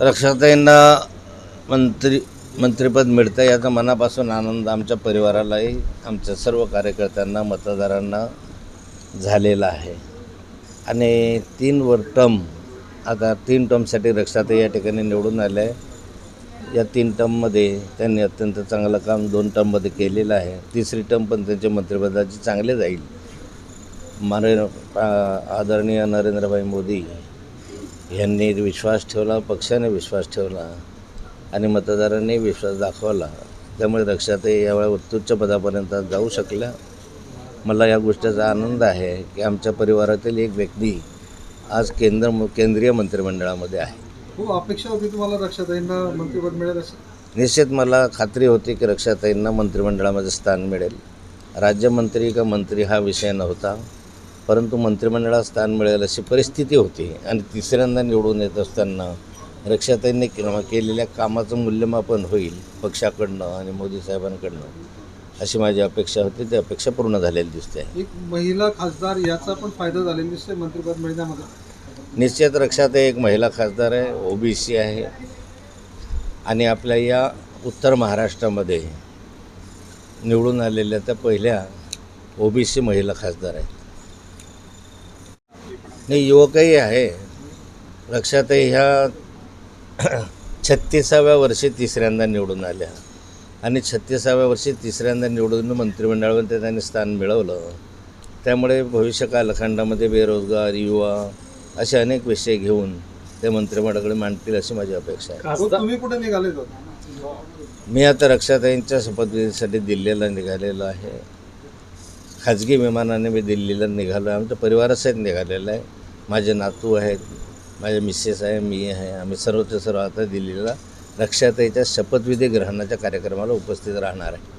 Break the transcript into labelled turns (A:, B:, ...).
A: रक्षाताईंना मंत्री मंत्रिपद मिळतं याचा मनापासून आनंद आमच्या परिवारालाही आमच्या सर्व कार्यकर्त्यांना मतदारांना झालेला आहे. आणि तीन वर टर्म आता तीन टर्मसाठी रक्षाताई या ठिकाणी निवडून आल्या. आहे या तीन टर्ममध्ये त्यांनी अत्यंत चांगलं काम दोन टर्ममध्ये केलेलं आहे. तिसरी टर्म पण त्यांच्या मंत्रिपदाची चांगले जाईल. मारे आदरणीय नरेंद्रभाई मोदी यांनी विश्वास ठेवला पक्षाने विश्वास ठेवला आणि मतदारांनी विश्वास दाखवला. त्यामुळे रक्षाताई यावेळी उत्तुच्च पदापर्यंत जाऊ शकल्या. मला या गोष्टीचा आनंद आहे की आमच्या परिवारातील एक व्यक्ती आज केंद्र केंद्रीय मंत्रिमंडळामध्ये आहे.
B: खूप अपेक्षा होती तुम्हाला रक्षाताईंना मंत्रिपद मिळेल असं?
A: निश्चित मला खात्री होती की रक्षाताईंना मंत्रिमंडळामध्ये स्थान मिळेल. राज्यमंत्री का मंत्री हा विषय नव्हता. परंतु मंत्रिमंडळात स्थान मिळेल अशी परिस्थिती होती आणि तिसऱ्यांदा निवडून येत असताना रक्षाताईंनी केलेल्या कामाचं मूल्यमापन होईल पक्षाकडनं आणि मोदी साहेबांकडनं अशी माझी अपेक्षा होती. ती अपेक्षा पूर्ण झालेली दिसते. आहे
B: एक महिला खासदार याचा पण फायदा झालेला दिसतोय मंत्रिपद मिळण्यामध्ये.
A: निश्चित रक्षाताई एक महिला खासदार आहे ओबीसी आहे. आणि आपल्या या उत्तर महाराष्ट्रामध्ये निवडून आलेल्या त्या पहिल्या ओबीसी महिला खासदार आहेत नाही युवकही आहे. रक्षाताई ह्या छत्तीसाव्या वर्षी तिसऱ्यांदा निवडून आल्या. आणि छत्तीसाव्या वर्षी तिसऱ्यांदा निवडून मंत्रिमंडळामध्ये त्यांनी स्थान मिळवलं. त्यामुळे भविष्य कालखंडामध्ये बेरोजगार युवा असे अनेक विषय घेऊन ते मंत्रिमंडळाकडे मांडतील अशी माझी अपेक्षा आहे.
B: तुम्ही कुठे निघाले होते?
A: मी आता रक्षाताईंच्या शपथविधीसाठी दिल्लीला निघालेलो आहे. खाजगी विमानाने मी दिल्लीला निघालो आहे. आमच्या परिवारासहित निघालेलं आहे. माझे नातू आहेत माझे मिसेस आहे मी आहे आम्ही सर्वच सर्व आता दिल्लीला रक्षाताईच्या शपथविधी ग्रहणाच्या कार्यक्रमाला उपस्थित राहणार आहे.